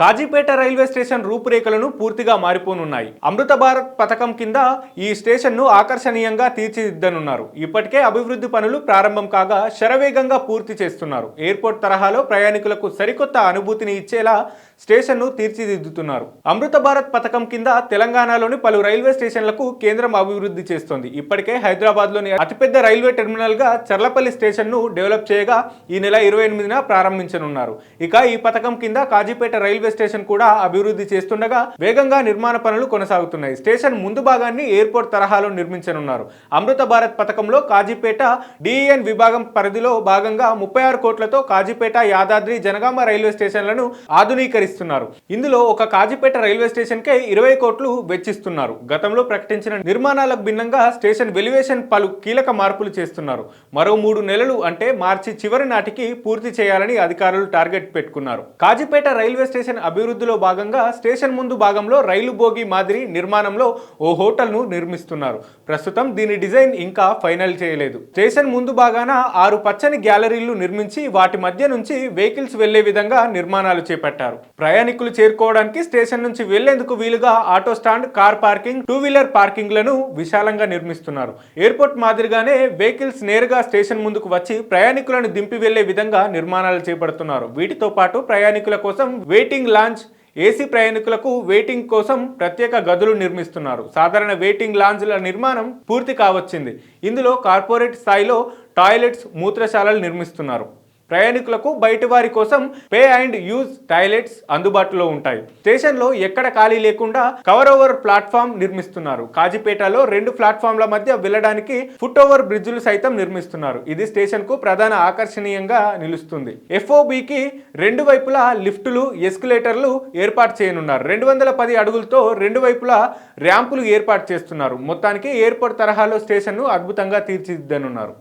Kazipet railway station రూపురేఖలను పూర్తిగా మారిపోనున్నాయి. అమృత భారత్ పథకం కింద ఈ స్టేషన్ను ఆకర్షణీయంగా తీర్చిదిద్దనున్నారు. ఇప్పటికే అభివృద్ధి పనులు ప్రారంభం కాగా శరవేగంగా పూర్తి చేస్తున్నారు. ఎయిర్పోర్ట్ తరహాలో ప్రయాణికులకు సరికొత్త అనుభూతిని ఇచ్చేలా స్టేషన్ను తీర్చిదిద్దుతున్నారు. అమృత భారత్ పథకం కింద తెలంగాణలోని పలు రైల్వే స్టేషన్లకు కేంద్రం అభివృద్ధి చేస్తోంది. ఇప్పటికే హైదరాబాద్లోని అతిపెద్ద రైల్వే టెర్మినల్గా చర్లపల్లి స్టేషన్ను డెవలప్ చేయగా ఈ నెల ఇరవై ఎనిమిదిన ప్రారంభించనున్నారు. ఇక ఈ పథకం కింద కాజీపేట రైల్వే స్టేషన్ కూడా అభివృద్ధి చేస్తుండగా వేగంగా నిర్మాణ పనులు కొనసాగుతున్నాయి. స్టేషన్ ముందు భాగాన్ని ఎయిర్పోర్ట్ తరహాలో నిర్మించనున్నారు. అమృత భారత్ పథకంలో కాజీపేట డిఈఎన్ విభాగం పరిధిలో భాగంగా ముప్పై ఆరు కోట్లతో కాజీపేట యాదాద్రి జనగామ రైల్వే స్టేషన్లను ఆధునీకరిస్తున్నారు. ఇందులో ఒక కాజీపేట రైల్వే స్టేషన్ కే ఇరవై కోట్లు వెచ్చిస్తున్నారు. గతంలో ప్రకటించిన నిర్మాణాలకు భిన్నంగా స్టేషన్ వెలివేషన్ పలు కీలక మార్పులు చేస్తున్నారు. మరో మూడు నెలలు అంటే మార్చి చివరి నాటికి పూర్తి చేయాలని అధికారులు టార్గెట్ పెట్టుకున్నారు. కాజీపేట రైల్వే స్టేషన్ అభివృద్ధిలో భాగంగా స్టేషన్ ముందు భాగంలో రైలు బోగి మాదిరి నిర్మాణంలో ఓ హోటల్ను నిర్మిస్తున్నారు. ప్రస్తుతం దీని డిజైన్ ఇంకా ఫైనల్ చేయలేదు. స్టేషన్ ముందు భాగాన ఆరు పచ్చని గ్యాలరీలు నిర్మించి వాటి మధ్య నుంచి వెహికల్స్ వెళ్ళే విధంగా నిర్మాణాలు చేపట్టారు. ప్రయాణికులు చేరుకోవడానికి స్టేషన్ నుంచి వెళ్ళేందుకు వీలుగా auto stand car parking two wheeler పార్కింగ్లను విశాలంగా నిర్మిస్తున్నారు. ఎయిర్పోర్ట్ మాదిరిగానే వెహికల్స్ నేరుగా స్టేషన్ ముందుకు వచ్చి ప్రయాణికులను దింపి వెళ్ళే విధంగా నిర్మాణాలు చేపడుతున్నారు. వీటితో పాటు ప్రయాణికుల కోసం వెయిటింగ్ లాంచ్ ఏసీ ప్రయాణికులకు వెయిటింగ్ కోసం ప్రత్యేక గదులు నిర్మిస్తున్నారు. సాధారణ వెయిటింగ్ లాంజ్ల నిర్మాణం పూర్తి కావచ్చింది. ఇందులో కార్పొరేట్ స్థాయిలో టాయిలెట్స్ మూత్రశాలలు నిర్మిస్తున్నారు. ప్రయాణికులకు బయటి వారి కోసం పే అండ్ యూజ్ టాయిలెట్స్ అందుబాటులో ఉంటాయి. స్టేషన్లో ఎక్కడ ఖాళీ లేకుండా కవర్ ఓవర్ ప్లాట్ఫామ్ నిర్మిస్తున్నారు. కాజీపేటలో రెండు ప్లాట్ఫామ్ల మధ్య వెళ్ళడానికి ఫుట్ ఓవర్ బ్రిడ్జ్లు సైతం నిర్మిస్తున్నారు. ఇది స్టేషన్కు ప్రధాన ఆకర్షణీయంగా నిలుస్తుంది. ఎఫ్ఓబికి రెండు వైపులా లిఫ్టులు ఎస్కులేటర్లు ఏర్పాటు చేయనున్నారు. రెండు వందల పది అడుగులతో రెండు వైపులా ర్యాంపులు ఏర్పాటు చేస్తున్నారు. మొత్తానికి ఎయిర్పోర్ట్ తరహాలో స్టేషన్ను అద్భుతంగా తీర్చిదిద్దనున్నారు.